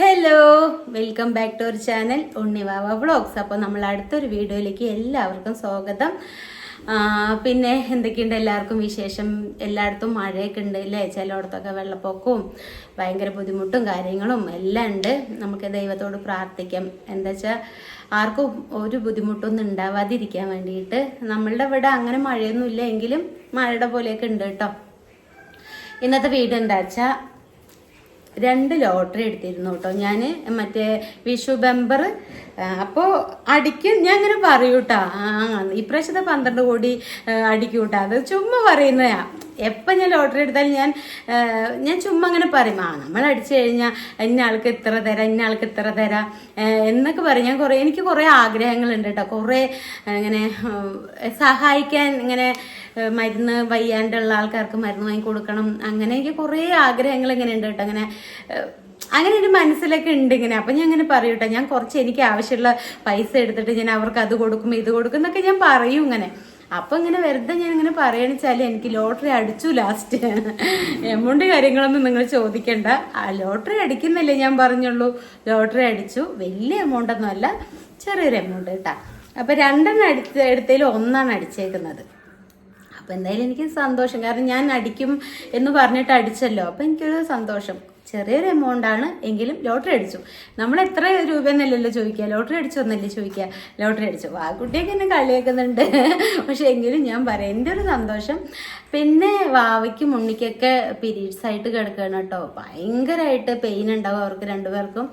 Hello welcome back to our channel Unnivava vlogs അപ്പോൾ നമ്മൾ അടുത്തൊരു വീഡിയോയിലേക്ക് എല്ലാവർക്കും സ്വാഗതം. പിന്നെ എന്തൊക്കെയുണ്ട് എല്ലാവർക്കും വിശേഷം? എല്ലായിടത്തും മഴയൊക്കെ ഉണ്ട് ഇല്ലേ? ചിലയിടത്തൊക്കെ വെള്ളപ്പൊക്കവും ഭയങ്കര ബുദ്ധിമുട്ടും കാര്യങ്ങളും എല്ലാം ഉണ്ട്. നമുക്ക് ദൈവത്തോട് പ്രാർത്ഥിക്കാം. എന്താ വെച്ചാൽ ആർക്കും ഒരു ബുദ്ധിമുട്ടൊന്നും ഉണ്ടാവാതിരിക്കാൻ വേണ്ടിയിട്ട് നമ്മളുടെ ഇവിടെ അങ്ങനെ മഴയൊന്നും ഇല്ല എങ്കിലും മഴയുടെ പോലെയൊക്കെ ഉണ്ട് കേട്ടോ. ഇന്നത്തെ വീട് എന്താ വെച്ചാൽ രണ്ട് ലോട്ടറി എടുത്തിരുന്നു കേട്ടോ. ഞാൻ മറ്റേ വിഷു ബമ്പർ അപ്പോൾ അടിക്ക്. ഞാൻ അങ്ങനെ പറയൂ കേട്ടോ ആ ഇപ്രാവശ്യത്തെ പന്ത്രണ്ട് കോടി ആ, അടിക്കും കേട്ടോ അത് ചുമ്മാ പറയുന്നതാ എപ്പം ഞാൻ ലോട്ടറി എടുത്താലും ഞാൻ ഞാൻ ചുമ്മാ അങ്ങനെ പറയും. ആ നമ്മൾ അടിച്ചു കഴിഞ്ഞാൽ ഇന്ന ആൾക്ക് ഇത്ര തരാം ഇന്ന ആൾക്ക് ഇത്ര തരാം എന്നൊക്കെ പറയും. ഞാൻ കുറേ എനിക്ക് കുറേ ആഗ്രഹങ്ങളുണ്ട് കേട്ടോ കുറേ ഇങ്ങനെ സഹായിക്കാൻ ഇങ്ങനെ മരുന്ന് വയ്യാണ്ടുള്ള ആൾക്കാർക്ക് മരുന്ന് വാങ്ങി കൊടുക്കണം അങ്ങനെ എനിക്ക് കുറേ ആഗ്രഹങ്ങൾ ഇങ്ങനെ ഉണ്ട് കേട്ടോ അങ്ങനെ അങ്ങനെ ഒരു മനസ്സിലൊക്കെ ഉണ്ട് ഇങ്ങനെ. അപ്പം ഞാൻ അങ്ങനെ പറയൂട്ടെ ഞാൻ കുറച്ച് എനിക്ക് ആവശ്യമുള്ള പൈസ എടുത്തിട്ട് ഞാൻ അവർക്ക് അത് കൊടുക്കും ഇത് കൊടുക്കും എന്നൊക്കെ ഞാൻ പറയും ഇങ്ങനെ. അപ്പം ഇങ്ങനെ വെറുതെ ഞാൻ ഇങ്ങനെ പറയണെന്ന് വെച്ചാൽ എനിക്ക് ലോട്ടറി അടിച്ചു ലാസ്റ്റ് എമൗണ്ട് കാര്യങ്ങളൊന്നും നിങ്ങൾ ചോദിക്കണ്ട. ആ ലോട്ടറി അടിക്കുന്നല്ലേ ഞാൻ പറഞ്ഞുള്ളൂ. ലോട്ടറി അടിച്ചു. വലിയ എമൗണ്ട് ഒന്നും അല്ല ചെറിയൊരു എമൗണ്ട് കേട്ടാ അപ്പം രണ്ടെണ്ണം അടിച്ച എടുത്തതിൽ ഒന്നാണ് അടിച്ചേക്കുന്നത്. അപ്പം എന്തായാലും എനിക്ക് സന്തോഷം. കാരണം ഞാൻ അടിക്കും എന്ന് പറഞ്ഞിട്ട് അടിച്ചല്ലോ. അപ്പം എനിക്കൊരു സന്തോഷം. ചെറിയൊരു എമൗണ്ട് ആണ് എങ്കിലും ലോട്ടറി അടിച്ചു. നമ്മൾ എത്ര രൂപ രൂപയെന്നല്ലല്ലോ ചോദിക്കുക? ലോട്ടറി അടിച്ചു എന്നല്ലേ ചോദിക്കുക? ലോട്ടറി അടിച്ചു. ആ കുട്ടിയൊക്കെ എന്നെ കളിയാക്കുന്നുണ്ട്. പക്ഷെ എങ്കിലും ഞാൻ പറയാം എന്റെ ഒരു സന്തോഷം പിന്നെ വാവയ്ക്കും ഉണ്ണിക്കൊക്കെ പീരീഡ്സ് ആയിട്ട് കിടക്കുകയാണ് കേട്ടോ. ഭയങ്കരമായിട്ട് പെയിൻ ഉണ്ടാവും അവർക്ക് രണ്ടുപേർക്കും.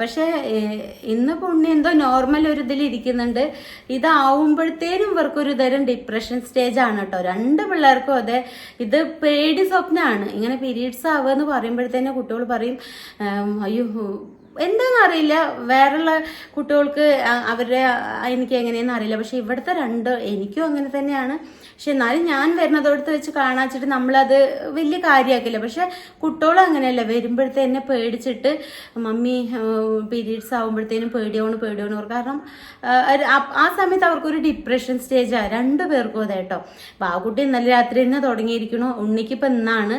പക്ഷേ ഇന്നിപ്പോൾ ഉണ്ണി എന്തോ നോർമൽ ഒരു ഇതിൽ ഇരിക്കുന്നുണ്ട്. ഇതാവുമ്പോഴത്തേനും ഇവർക്കൊരു തരം ഡിപ്രഷൻ സ്റ്റേജ് ആണ് കേട്ടോ. രണ്ട് പിള്ളേർക്കും അതെ ഇത് പേടി സ്വപ്നമാണ് ഇങ്ങനെ പീരീഡ്സ് ആവുക എന്ന് പറയുമ്പോഴത്തേനും കുട്ടികൾ പറയും അയ്യോ എന്താണെന്നറിയില്ല വേറെയുള്ള കുട്ടികൾക്ക് അവരുടെ എനിക്ക് എങ്ങനെയെന്ന് അറിയില്ല. പക്ഷെ ഇവിടുത്തെ രണ്ട് എനിക്കും അങ്ങനെ തന്നെയാണ്. പക്ഷെ എന്നാലും ഞാൻ വരുന്നതോടത്ത് വെച്ച് കാണാച്ചിട്ട് നമ്മളത് വലിയ കാര്യമാക്കില്ല പക്ഷെ കുട്ടികളും അങ്ങനെയല്ല. വരുമ്പോഴത്തേനെ പേടിച്ചിട്ട് മമ്മി പീരീഡ്സ് ആകുമ്പോഴത്തേനും പേടിയോണ് പേടിയോണ്. കാരണം ആ, സമയത്ത് അവർക്കൊരു ഡിപ്രഷൻ സ്റ്റേജാണ് രണ്ടു പേർക്കും അതെ കേട്ടോ. ബാകുട്ടി ഇന്നലെ രാത്രി തന്നെ തുടങ്ങിയിരിക്കണു. ഉണ്ണിക്കിപ്പോൾ ഇന്നാണ്.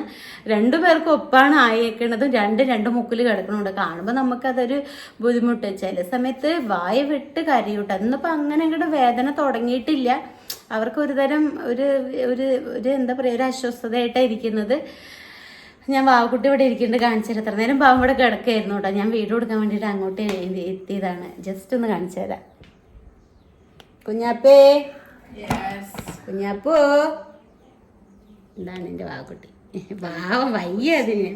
രണ്ടു പേർക്കും ഒപ്പാണ് ആയേക്കണതും. രണ്ട് രണ്ട് മുക്കിൽ കിടക്കണുണ്ട്. കാണുമ്പോൾ നമുക്കതൊരു ബുദ്ധിമുട്ട് ചില സമയത്ത് വായ വിട്ട് കരയൂട്ടോ. ഇന്നിപ്പോൾ അങ്ങനെ അങ്ങോട്ട് വേദന തുടങ്ങിയിട്ടില്ല. അവർക്ക് ഒരു തരം ഒരു ഒരു ഒരു എന്താ പറയുക ഒരു അസ്വസ്ഥതയായിട്ടാണ് ഇരിക്കുന്നത്. ഞാൻ വാവക്കുട്ടി ഇവിടെ ഇരിക്കുന്നുണ്ട് കാണിച്ചു തരാം. എത്ര നേരം പാവം ഇവിടെ കിടക്കായിരുന്നു കേട്ടോ. ഞാൻ വീട് കൊടുക്കാൻ വേണ്ടിയിട്ട് അങ്ങോട്ട് എത്തിയതാണ്. ജസ്റ്റ് ഒന്ന് കാണിച്ചു തരാം. കുഞ്ഞാപ്പേ? കുഞ്ഞാപ്പോ? ഇതാണ് എന്റെ വാവക്കുട്ടി. പാവം വയ്യ അതിന്.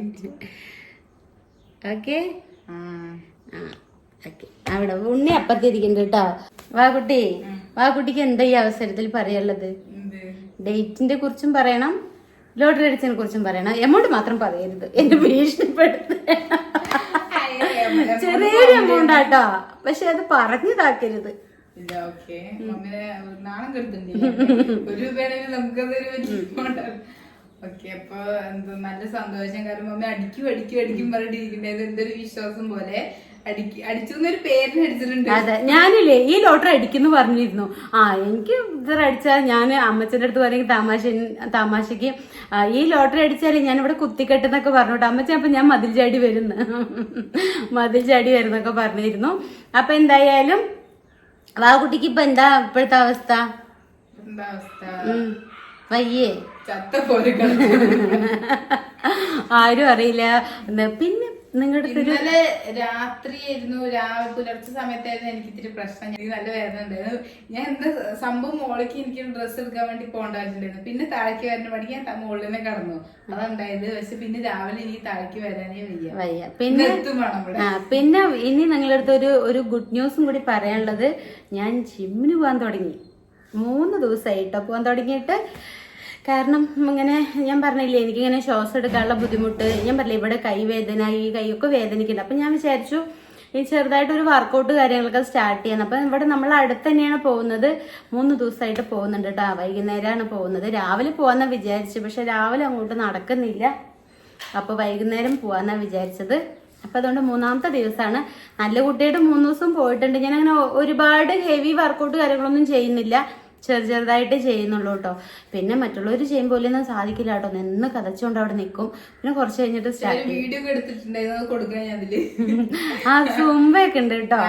ഓക്കെ? അവിടെ ഉണ്ണി അപ്പത്തിരിക്കുന്നുണ്ട് കേട്ടോ. വാ കുട്ടി വാ കുട്ടിക്ക് എന്താ ഈ അവസരത്തിൽ പറയാനുള്ളത്? ഡേറ്റിന്റെ കുറിച്ചും പറയണം ലോട്ടറി അടിച്ചതിനെ കുറിച്ചും പറയണം. എമൗണ്ട് മാത്രം പറയരുത്. എന്റെ ഭീഷണിപ്പെടുത്ത ചെറിയൊരു എമൗണ്ട് ആട്ടോ. പക്ഷെ അത് പറഞ്ഞതാക്കരുത്. നാണം കെടുത്തുണ്ട് ഒരു രൂപയാണെങ്കിൽ നമുക്കതൊരു ഓക്കെ അപ്പൊ എന്താ നല്ല സന്തോഷം. കാരണം മമ്മി അടിക്കും അടിക്കും അടിക്കും പറഞ്ഞിട്ടിരിക്കുന്നത് എന്തൊരു വിശ്വാസം പോലെ അതെ ഞാനില്ലേ ഈ ലോട്ടറി അടിക്കുന്നു പറഞ്ഞിരുന്നു. ആ എനിക്ക് ഇത്ര അടിച്ചാൽ ഞാൻ അമ്മച്ചന്റെ അടുത്ത് പറയും തമാശ തമാശക്ക് ഈ ലോട്ടറി അടിച്ചാലേ ഞാൻ ഇവിടെ കുത്തിക്കെട്ടെന്നൊക്കെ പറഞ്ഞോട്ടെ അമ്മച്ചൻ അപ്പൊ ഞാൻ മതിൽ ചാടി വരുന്നു. മതിൽ ചാടി വരുന്നൊക്കെ പറഞ്ഞിരുന്നു. അപ്പൊ എന്തായാലും വാകുട്ടിക്ക് ഇപ്പൊ എന്താ ഇപ്പോഴത്തെ അവസ്ഥ? എന്താ അവസ്ഥ. വയ്യേ. ആരും അറിയില്ല. പിന്നെ നിങ്ങളുടെ രാത്രിയായിരുന്നു. രാവിലെ പുലർച്ചെ സമയത്തായിരുന്നു എനിക്ക് ഇത്തിരി പ്രശ്നം. എനിക്ക് നല്ല വേദന ഉണ്ടായിരുന്നു. ഞാൻ എന്താ സംഭവം മോളിക്ക് എനിക്ക് ഡ്രസ്സ് എടുക്കാൻ വേണ്ടി പോകണ്ടായിട്ടുണ്ടായിരുന്നു പിന്നെ താഴേക്ക് വരുന്ന പണി ഞാൻ മുകളിൽ തന്നെ കടന്നു. അതുണ്ടായത്. പക്ഷെ പിന്നെ രാവിലെ എനിക്ക് താഴേക്ക് വരാനേ വയ്യ. വയ്യ. പിന്നെ പിന്നെ ഇനി നിങ്ങളുടെ അടുത്ത് ഒരു ഒരു ഗുഡ് ന്യൂസും കൂടി പറയാനുള്ളത്. ഞാൻ ജിമ്മിന് പോകാൻ തുടങ്ങി. മൂന്ന് ദിവസമായിട്ടോ പോകാൻ തുടങ്ങിയിട്ട്. കാരണം ഇങ്ങനെ ഞാൻ പറഞ്ഞില്ലേ എനിക്കിങ്ങനെ ശ്വാസം എടുക്കാനുള്ള ബുദ്ധിമുട്ട്. ഞാൻ പറഞ്ഞില്ല ഇവിടെ കൈ കൈവേദന ഈ കൈയൊക്കെ വേദനിക്കുന്നുണ്ട്. അപ്പം ഞാൻ വിചാരിച്ചു ഈ ചെറുതായിട്ട് ഒരു വർക്കൗട്ട് കാര്യങ്ങളൊക്കെ സ്റ്റാർട്ട് ചെയ്യണം അപ്പം ഇവിടെ നമ്മൾ അടുത്ത് തന്നെയാണ് പോകുന്നത്. മൂന്ന് ദിവസമായിട്ട് പോകുന്നുണ്ട് കേട്ടോ വൈകുന്നേരമാണ് പോകുന്നത്. രാവിലെ പോകാമെന്നാണ് വിചാരിച്ചു പക്ഷെ രാവിലെ അങ്ങോട്ട് നടക്കുന്നില്ല. അപ്പോൾ വൈകുന്നേരം പോകാമെന്നാണ് വിചാരിച്ചത്. അപ്പം അതുകൊണ്ട് മൂന്നാമത്തെ ദിവസമാണ്. നല്ല കുട്ടിയായിട്ട് മൂന്ന് ദിവസം പോയിട്ടുണ്ട്. ഞാൻ അങ്ങനെ ഒരുപാട് ഹെവി വർക്കൗട്ട് കാര്യങ്ങളൊന്നും ചെയ്യുന്നില്ല. ചെറു ചെറുതായിട്ട് ചെയ്യുന്നുള്ളൂ കേട്ടോ. പിന്നെ മറ്റുള്ളവർ ചെയ്യുമ്പോൾ ഒന്നും സാധിക്കില്ല കേട്ടോ. നിന്ന് കഥച്ചുകൊണ്ട് അവിടെ നിൽക്കും പിന്നെ കുറച്ച് കഴിഞ്ഞിട്ട് സ്റ്റാർട്ട് വീഡിയോ എടുത്തിട്ടുണ്ടായിരുന്നു. കൊടുക്കാൻ ഞാൻ അതിൽ. ആ സുമ്പൊക്കെ ഉണ്ട് കേട്ടോ.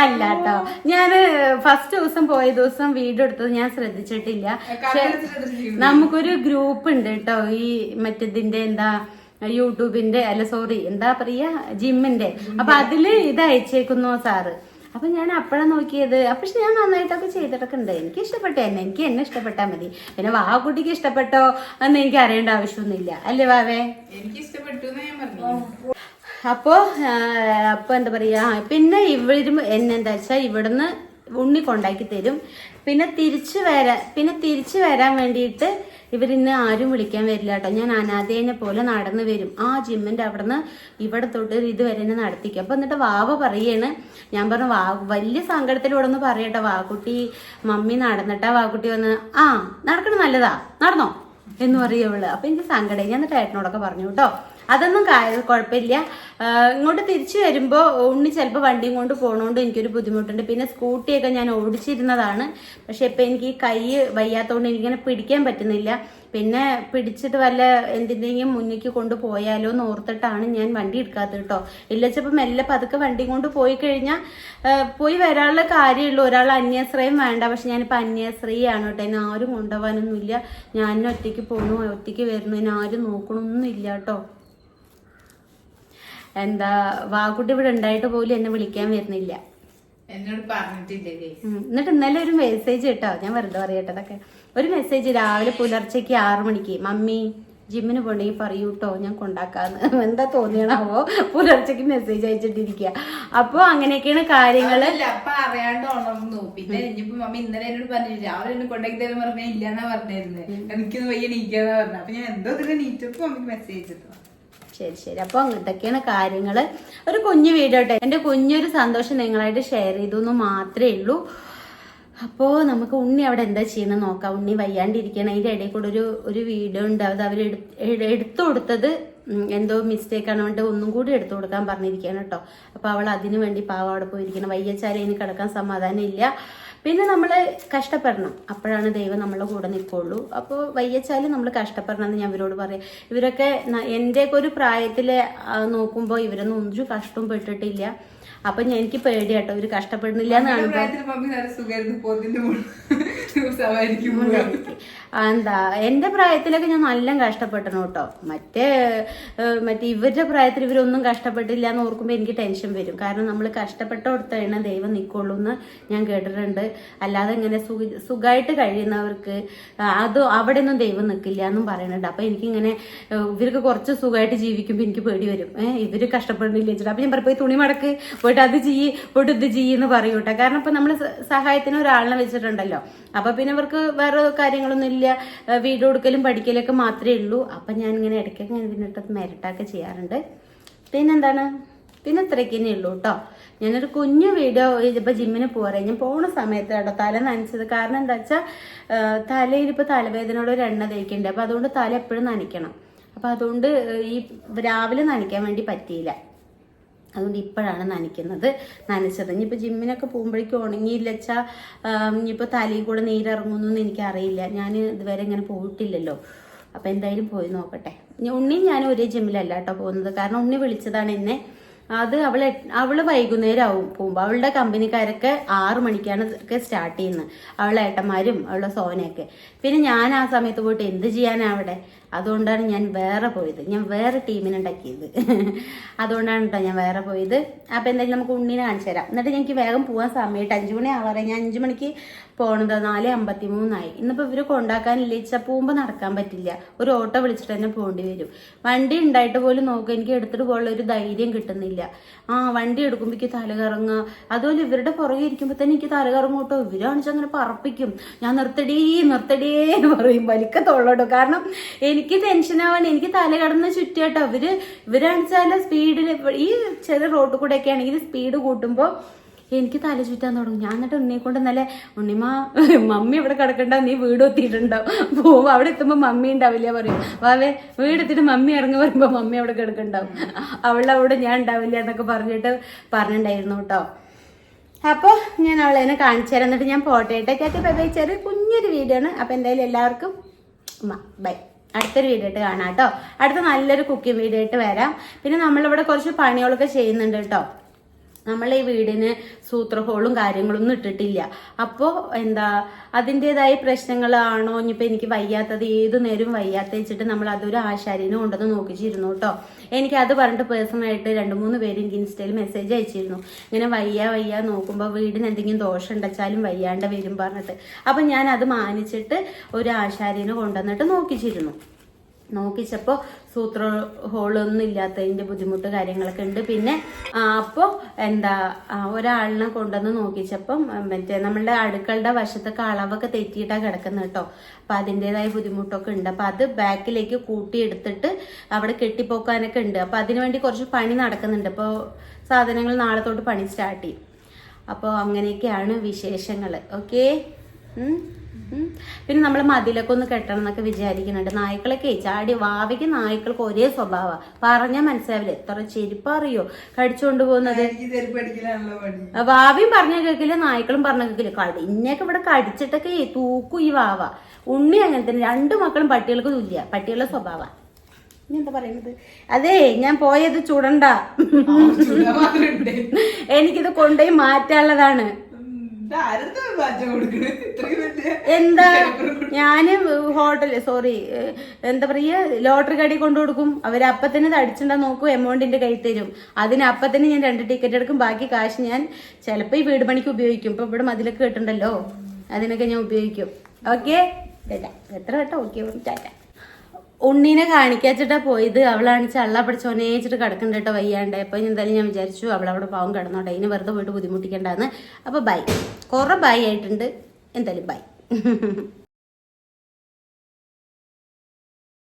അല്ല കേട്ടോ. ഞാൻ ഫസ്റ്റ് ദിവസം പോയ ദിവസം വീഡിയോ എടുത്തത് ഞാൻ ശ്രദ്ധിച്ചിട്ടില്ല. നമുക്കൊരു ഗ്രൂപ്പ് ഉണ്ട് കേട്ടോ. ഈ മറ്റേതിന്റെ എന്താ യൂട്യൂബിന്റെ അല്ല സോറി എന്താ പറയാ ജിമ്മിന്റെ. അപ്പൊ അതിൽ ഇത് അയച്ചേക്കുന്നു സാറ്. അപ്പൊ ഞാൻ അപ്പഴാ നോക്കിയത്. അപ്പൊ പക്ഷെ ഞാൻ നന്നായിട്ടൊക്കെ ചെയ്തിട്ടൊക്കെ ഉണ്ട്. എനിക്ക് ഇഷ്ടപ്പെട്ട എന്നെ. എനിക്ക് എന്നെ ഇഷ്ടപ്പെട്ടാ മതി. പിന്നെ വാവക്കുട്ടിക്ക് ഇഷ്ടപ്പെട്ടോ എന്ന് എനിക്ക് അറിയേണ്ട ആവശ്യമൊന്നുമില്ല. അല്ലേ വാവേ? എനിക്ക് ഇഷ്ടപ്പെട്ടു അപ്പോ അപ്പൊ എന്താ പറയാ പിന്നെ ഇവിടെ എന്നെന്താ വെച്ചാ ഇവിടുന്ന് ഉണ്ണി കൊണ്ടാക്കി തരും. പിന്നെ തിരിച്ചു വരാ പിന്നെ തിരിച്ചു വരാൻ വേണ്ടിയിട്ട് ഇവരിന്ന് ആരും വിളിക്കാൻ വരില്ല കേട്ടോ ഞാൻ അനാഥേനെ പോലെ നടന്നു വരും. ആ ജിമ്മിന്റെ അവിടുന്ന് ഇവിടെ തൊട്ട് ഇതുവരെ എന്നെ നടത്തിക്കും. അപ്പൊ എന്നിട്ട് വാവ പറയാണ് ഞാൻ പറഞ്ഞു വാ വലിയ സങ്കടത്തിലൂടെ ഒന്ന് പറയട്ടോ വാക്കുട്ടി മമ്മി നടന്നിട്ടാ വാക്കുട്ടി വന്ന് ആ നടക്കണം നല്ലതാ. നടന്നോ? എന്ന് പറയും ഇവൾ അപ്പൊ എനിക്ക് സങ്കടം ഞാൻ എന്നിട്ട് ഏട്ടനോടൊക്കെ പറഞ്ഞു കേട്ടോ അതൊന്നും കുഴപ്പമില്ല ഇങ്ങോട്ട് തിരിച്ചു വരുമ്പോൾ ഉണ്ണി ചിലപ്പോൾ വണ്ടിയും കൊണ്ട് പോകണോണ്ട് എനിക്കൊരു ബുദ്ധിമുട്ടുണ്ട്. പിന്നെ സ്കൂട്ടിയൊക്കെ ഞാൻ ഓടിച്ചിരുന്നതാണ്. പക്ഷെ ഇപ്പൊ എനിക്ക് ഈ കൈ വയ്യാത്തതുകൊണ്ട് എനിക്കിങ്ങനെ പിടിക്കാൻ പറ്റുന്നില്ല. പിന്നെ പിടിച്ചിട്ട് വല്ല എന്തിന്റെയും മുന്നിക്ക് കൊണ്ട് പോയാലോ എന്ന് ഓർത്തിട്ടാണ് ഞാൻ വണ്ടി എടുക്കാത്തത് കേട്ടോ. ഇല്ലച്ചപ്പം മെല്ലെ പതുക്കെ വണ്ടി കൊണ്ട് പോയി കഴിഞ്ഞാൽ പോയി വരാനുള്ള കാര്യമുള്ളൂ. ഒരാൾ അന്യാശ്രയം വേണ്ട. പക്ഷെ ഞാനിപ്പോൾ അന്യാശ്രയാണ് കേട്ടോ. എന്നെ ആരും കൊണ്ടുപോകാനൊന്നുമില്ല. ഞാൻ ഒറ്റയ്ക്ക് പോകണു ഒറ്റയ്ക്ക് വരുന്നു എന്നെ ആരും നോക്കണമൊന്നുമില്ല കേട്ടോ. എന്താ വാക്കുട്ടി ഇവിടെ ഉണ്ടായിട്ട് പോലും എന്നെ വിളിക്കാൻ വരുന്നില്ല. എന്നോട് പറഞ്ഞിട്ടില്ലേ. എന്നിട്ട് ഇന്നലെ ഒരു മെസ്സേജ് കേട്ടോ. ഞാൻ വെറുതെ പറയട്ടെ അതൊക്കെ. ഒരു മെസ്സേജ് രാവിലെ പുലർച്ചയ്ക്ക് ആറു മണിക്ക് മമ്മി ജിമ്മിന് പോണെങ്കിൽ പറയൂ കേട്ടോ ഞാൻ കൊണ്ടാക്കാന്ന്. എന്താ തോന്നിയണാവോ പുലർച്ചയ്ക്ക് മെസ്സേജ് അയച്ചിട്ടിരിക്കുക അപ്പൊ അങ്ങനെയൊക്കെയാണ് കാര്യങ്ങൾ അറിയാണ്ട് ഉണർന്നു പിന്നെ മമ്മി ഇന്നലെ എന്നോട് പറഞ്ഞു രാവിലെ എന്നെ കൊണ്ടാക്കി തരാൻ പറഞ്ഞാൽ ഇല്ലാന്നാ പറഞ്ഞിരുന്നത് എനിക്കൊന്ന് വയ്യ നീക്കാന്നാ പറഞ്ഞു. അപ്പൊ ഞാൻ എന്തോ ഇതിൽ നീറ്റപ്പോ മമ്മിക്ക് മെസ്സേജ് ചെയ്തു ശരി ശരി. അപ്പോൾ അങ്ങനത്തൊക്കെയാണ് കാര്യങ്ങൾ ഒരു കുഞ്ഞു വീഡിയോ കേട്ടോ എന്റെ കുഞ്ഞൊരു സന്തോഷം നിങ്ങളായിട്ട് ഷെയർ ചെയ്തു എന്ന് മാത്രമേ ഉള്ളൂ. അപ്പോൾ നമുക്ക് ഉണ്ണി അവിടെ എന്താ ചെയ്യുന്നത് നോക്കാം. ഉണ്ണി വയ്യാണ്ടിരിക്കണം അതിന്റെ ഇടയിൽ കൂടെ ഒരു ഒരു വീഡിയോ ഉണ്ട്. അത് അവർ എടുത്തു കൊടുത്തത് എന്തോ മിസ്റ്റേക്ക് ആണ് ഒന്നും കൂടി എടുത്തു കൊടുക്കാൻ പറഞ്ഞിരിക്കുകയാണ് കേട്ടോ. അപ്പോൾ അവൾ അതിനു വേണ്ടി പാവം അവിടെ പോയിരിക്കണം വയ്യച്ചാലും ഇനി കിടക്കാൻ സമാധാനം ഇല്ല. പിന്നെ നമ്മൾ കഷ്ടപ്പെടണം. അപ്പോഴാണ് ദൈവം നമ്മളെ കൂടെ നിൽക്കുള്ളൂ. അപ്പോൾ വയ്യച്ചാലും നമ്മൾ കഷ്ടപ്പെടണം എന്ന് ഞാൻ ഇവരോട് പറയാം. ഇവരൊക്കെ എന്റെയൊക്കെ ഒരു പ്രായത്തിൽ നോക്കുമ്പോൾ ഇവരൊന്നും ഒന്നും കഷ്ടവും പെട്ടിട്ടില്ല. അപ്പം ഞാൻ- എനിക്ക് പേടിയാട്ടോ ഇവർ കഷ്ടപ്പെടുന്നില്ല എന്ന് എന്താ എന്റെ പ്രായത്തിലൊക്കെ ഞാൻ നല്ല കഷ്ടപ്പെട്ടണം കേട്ടോ. മറ്റേ മറ്റേ ഇവരുടെ പ്രായത്തിൽ ഇവരൊന്നും കഷ്ടപ്പെട്ടില്ല എന്ന് ഓർക്കുമ്പോൾ എനിക്ക് ടെൻഷൻ വരും. കാരണം നമ്മൾ കഷ്ടപ്പെട്ട കൊടുത്താണ് ദൈവം നിൽക്കുള്ളൂ എന്ന് ഞാൻ കേട്ടിട്ടുണ്ട്. അല്ലാതെ ഇങ്ങനെ സുഖ സുഖമായിട്ട് കഴിയുന്നവർക്ക് അത് അവിടെ ഒന്നും ദൈവം നിൽക്കില്ല എന്നും പറയുന്നുണ്ട്. അപ്പം എനിക്കിങ്ങനെ ഇവർക്ക് കുറച്ച് സുഖമായിട്ട് ജീവിക്കുമ്പോൾ എനിക്ക് പേടി വരും. ഏഹ് ഇവർ കഷ്ടപ്പെടുന്നില്ല അപ്പം ഞാൻ പറയും പോയി തുണി മടക്ക് പോയിട്ട് അത് ചെയ്യ് പോയിട്ട് ഇത് ചെയ്യെന്ന് പറയൂട്ടെ കാരണം ഇപ്പം നമ്മൾ സഹായത്തിന് ഒരാളിനെ വെച്ചിട്ടുണ്ടല്ലോ. അപ്പൊ പിന്നെ ഇവർക്ക് വേറെ കാര്യങ്ങളൊന്നും ഇല്ല ഏഹ് വീട് കൊടുക്കലും പഠിക്കലൊക്കെ മാത്രമേ ഉള്ളൂ. അപ്പൊ ഞാൻ ഇങ്ങനെ ഇടയ്ക്കൊക്കെ ഇങ്ങനെ മിരട്ടൊക്കെ ചെയ്യാറുണ്ട്. പിന്നെന്താണ്? പിന്നെ ഇത്രയ്ക്ക് തന്നെ ഉള്ളൂ കേട്ടോ ഞാനൊരു കുഞ്ഞു വീഡിയോ ഇപ്പൊ ജിമ്മിന് പോകാറേ ഞാൻ പോണ സമയത്ത് കേട്ടോ തല നനച്ചത്. കാരണം എന്താ വെച്ചാൽ തലയിൽ ഇപ്പൊ തലവേദനയോട് ഒരു എണ്ണ തേക്കുന്നുണ്ട്. അപ്പൊ അതുകൊണ്ട് തല എപ്പോഴും നനയ്ക്കണം. അപ്പൊ അതുകൊണ്ട് ഈ രാവിലെ നനയ്ക്കാൻ വേണ്ടി പറ്റിയില്ല. അതുകൊണ്ട് ഇപ്പോഴാണ് നനയ്ക്കുന്നത്. നനച്ചത്. ഇനിയിപ്പോൾ ജിമ്മിനൊക്കെ പോകുമ്പോഴേക്കും ഉണങ്ങിയില്ല വെച്ചാൽ ഇനിയിപ്പോൾ തലയിൽ കൂടെ നീരിറങ്ങുന്നു എന്ന് എനിക്കറിയില്ല. ഞാൻ ഇതുവരെ ഇങ്ങനെ പോയിട്ടില്ലല്ലോ. അപ്പോൾ എന്തായാലും പോയി നോക്കട്ടെ. ഉണ്ണി ഞാനും ഒരേ ജിമ്മിലല്ല കേട്ടോ പോകുന്നത്. കാരണം ഉണ്ണി വിളിച്ചതാണ് എന്നെ. അത് അവൾ അവൾ വൈകുന്നേരം ആവും പോകുമ്പോൾ അവളുടെ കമ്പനിക്കാരൊക്കെ ആറ് മണിക്കാണ് ഒക്കെ സ്റ്റാർട്ട് ചെയ്യുന്നത്. അവളുടെ ഏട്ടന്മാരും അവളുടെ സോനയൊക്കെ. പിന്നെ ഞാൻ ആ സമയത്ത് പോയിട്ട് എന്ത് ചെയ്യാനാണ് അവിടെ? അതുകൊണ്ടാണ് ഞാൻ വേറെ പോയത്. ഞാൻ വേറെ ടീമിനുണ്ടാക്കിയത് അതുകൊണ്ടാണ് കേട്ടോ ഞാൻ വേറെ പോയത്. അപ്പോൾ എന്തായാലും നമുക്ക് ഉണ്ണിനെ കാണിച്ചു തരാം. എന്നിട്ട് എനിക്ക് വേഗം പോകാൻ സമയത്ത് അഞ്ച് മണി ആവാറേ ഞാൻ അഞ്ച് മണിക്ക് പോകണത് നാല് അമ്പത്തി മൂന്നായി ഇന്നിപ്പോൾ ഇവർ കൊണ്ടാക്കാനില്ല? ഇച്ച പോകുമ്പോൾ നടക്കാൻ പറ്റില്ല. ഒരു ഓട്ടോ വിളിച്ചിട്ട് തന്നെ പോകേണ്ടി വരും. വണ്ടി ഉണ്ടായിട്ട് പോലും നോക്കുക എനിക്ക് എടുത്തിട്ട് പോകാനുള്ള ഒരു ധൈര്യം കിട്ടുന്നില്ല. ആ വണ്ടി എടുക്കുമ്പോൾ എനിക്ക് തല കറങ്ങുക. അതുപോലെ ഇവരുടെ പുറകെ ഇരിക്കുമ്പോൾ തന്നെ എനിക്ക് തലകറങ്ങും കേട്ടോ ഇവരാണെച്ചാൽ അങ്ങനെ പറപ്പിക്കും. ഞാൻ നിർത്തടീ നിർത്തടേ എന്ന് പറയും. വലിക്കത്തുള്ളൂ കാരണം എനിക്ക് ടെൻഷനാവാൻ എനിക്ക് തല കടന്ന് ചുറ്റിയാട്ടോ. ഇവർ ഇവരാണെച്ചാൽ സ്പീഡിൽ ഈ ചെറിയ റോഡിൽ കൂടെ ഒക്കെ ആണെങ്കിൽ സ്പീഡ് കൂട്ടുമ്പോൾ എനിക്ക് തല ചുറ്റാൻ തുടങ്ങും. ഞാൻ എന്നിട്ട് ഉണ്ണിയെ കൊണ്ട് നല്ല ഉണ്ണിമ മമ്മി ഇവിടെ കിടക്കണ്ട നീ വീട് ഒത്തിയിട്ടുണ്ടാവും. പോവും. അവിടെ എത്തുമ്പോൾ മമ്മി ഉണ്ടാവില്ല പറയും. വാവേ വീടെത്തിട്ട് മമ്മി ഇറങ്ങി വരുമ്പോൾ മമ്മി അവിടെ കിടക്കണ്ടാവും. അവളുടെ അവിടെ ഞാൻ ഉണ്ടാവില്ല എന്നൊക്കെ പറഞ്ഞിട്ട് പറഞ്ഞിട്ടുണ്ടായിരുന്നു കേട്ടോ. അപ്പോൾ ഞാൻ അവളെന്നെ കാണിച്ചു തരാം. എന്നിട്ട് ഞാൻ പോട്ടേട്ടൊക്കെ ബൈ ചെറിയ കുഞ്ഞൊരു വീഡിയോ ആണ്. അപ്പോൾ എന്തായാലും എല്ലാവർക്കും ബൈ. അടുത്തൊരു വീഡിയോ ആയിട്ട് കാണാം കേട്ടോ. അടുത്ത നല്ലൊരു കുക്കിംഗ് വീഡിയോ ആയിട്ട് വരാം. പിന്നെ നമ്മളിവിടെ കുറച്ച് പണികളൊക്കെ ചെയ്യുന്നുണ്ട് കേട്ടോ. നമ്മൾ ഈ വീടിന് സൂത്രഹോളും കാര്യങ്ങളൊന്നും ഇട്ടിട്ടില്ല. അപ്പോൾ എന്താ അതിന്റെതായ പ്രശ്നങ്ങളാണോ? ഇനിയിപ്പോൾ എനിക്ക് വയ്യാത്തത് ഏതു നേരവും വയ്യാത്ത വെച്ചിട്ട് നമ്മൾ അതൊരു ആശാരിനെ കൊണ്ടുവന്ന് നോക്കിച്ചിരുന്നു കേട്ടോ. എനിക്ക് അത് പറഞ്ഞിട്ട് പേഴ്സണലായിട്ട് രണ്ട് മൂന്ന് പേര് എനിക്ക് ഇൻസ്റ്റയിൽ മെസ്സേജ് അയച്ചിരുന്നു. ഇങ്ങനെ വയ്യ വയ്യ നോക്കുമ്പോൾ വീടിന് എന്തെങ്കിലും ദോഷം ഉണ്ടച്ചാലും വയ്യാണ്ട് വരും പറഞ്ഞിട്ട്. അപ്പം ഞാൻ അത് മാനിച്ചിട്ട് ഒരു ആശാരിനെ കൊണ്ടുവന്നിട്ട് നോക്കിച്ചിരുന്നു. നോക്കിച്ചപ്പോൾ സൂത്ര ഹോളൊന്നും ഇല്ലാത്തതിന്റെ ബുദ്ധിമുട്ട് കാര്യങ്ങളൊക്കെ ഉണ്ട്. പിന്നെ അപ്പോൾ എന്താ ഒരാളിനെ കൊണ്ടുവന്ന് നോക്കിച്ചപ്പം മറ്റേ നമ്മളുടെ അടുക്കളുടെ വശത്തൊക്കെ അളവൊക്കെ തെറ്റിയിട്ടാണ് കിടക്കുന്നത് കേട്ടോ. അപ്പം അതിന്റെതായ ബുദ്ധിമുട്ടൊക്കെ ഉണ്ട്. അപ്പം അത് ബാക്കിലേക്ക് കൂട്ടിയെടുത്തിട്ട് അവിടെ കെട്ടിപ്പോക്കാനൊക്കെ ഉണ്ട്. അപ്പം അതിനുവേണ്ടി കുറച്ച് പണി നടക്കുന്നുണ്ട്. അപ്പോൾ സാധനങ്ങൾ നാളെ തൊട്ട് പണി സ്റ്റാർട്ട് ചെയ്യും. അപ്പോൾ അങ്ങനെയൊക്കെയാണ് വിശേഷങ്ങൾ ഓക്കേ. പിന്നെ നമ്മൾ മതിലൊക്കെ ഒന്ന് കെട്ടണം എന്നൊക്കെ വിചാരിക്കുന്നുണ്ട്. നായ്ക്കളൊക്കെ ചാടി വാവയ്ക്ക് നായ്ക്കൾക്ക് ഒരേ സ്വഭാവമാണ് പറഞ്ഞാൽ മനസ്സിലാവില്ല. എത്ര ചെരുപ്പ് അറിയോ? കടിച്ചുകൊണ്ട് പോകുന്നത്. വാവയും പറഞ്ഞ കേൾക്കില്ല നായ്ക്കളും പറഞ്ഞ കേൾക്കില്ല കടിഞ്ഞൊക്കെ ഇവിടെ കടിച്ചിട്ടൊക്കെ തൂക്കും ഈ വാവ. ഉണ്ണി അങ്ങനെ തന്നെ. രണ്ടു മക്കളും പട്ടികൾക്ക് തുല്യ. പട്ടികളുടെ സ്വഭാവ. എന്താ പറയുന്നത്? അതെ ഞാൻ പോയത് ചുടണ്ട. എനിക്കിത് കൊണ്ടുപോയി മാറ്റാനുള്ളതാണ്. എന്താ? ഞാൻ ഹോട്ടൽ സോറി എന്താ പറയാ ലോട്ടറി കടി കൊണ്ടു കൊടുക്കും. അവർ അപ്പത്തന്നെ ഇത് അടിച്ചിട്ടുണ്ടാ നോക്കും എമൗണ്ടിന്റെ കൈ തരും. അതിന് അപ്പത്തിന് ഞാൻ രണ്ട് ടിക്കറ്റ് എടുക്കും ബാക്കി കാശ് ഞാൻ ചിലപ്പോ ഈ വീട് പണിക്ക് ഉപയോഗിക്കും. ഇപ്പൊ ഇവിടെ മതിലൊക്കെ കിട്ടണ്ടല്ലോ? അതിനൊക്കെ ഞാൻ ഉപയോഗിക്കും. ഓക്കെ എത്ര വട്ടം? Okay tata. ഉണ്ണീനെ കാണിക്കാച്ചിട്ടാ പോയത്. അവളാണ് ചള്ള പിടിച്ചോനേച്ചിട്ട് കിടക്കണ്ട കേട്ടോ വയ്യാണ്ട്. അപ്പൊ എന്തായാലും ഞാൻ വിചാരിച്ചു അവളവിടെ പാവം കിടന്നോട്ടെ. ഇനി വെറുതെ പോയിട്ട് ബുദ്ധിമുട്ടിക്കണ്ടെന്ന്. അപ്പൊ ബൈ കുറെ ബൈ ആയിട്ടുണ്ട്. എന്തായാലും ബൈ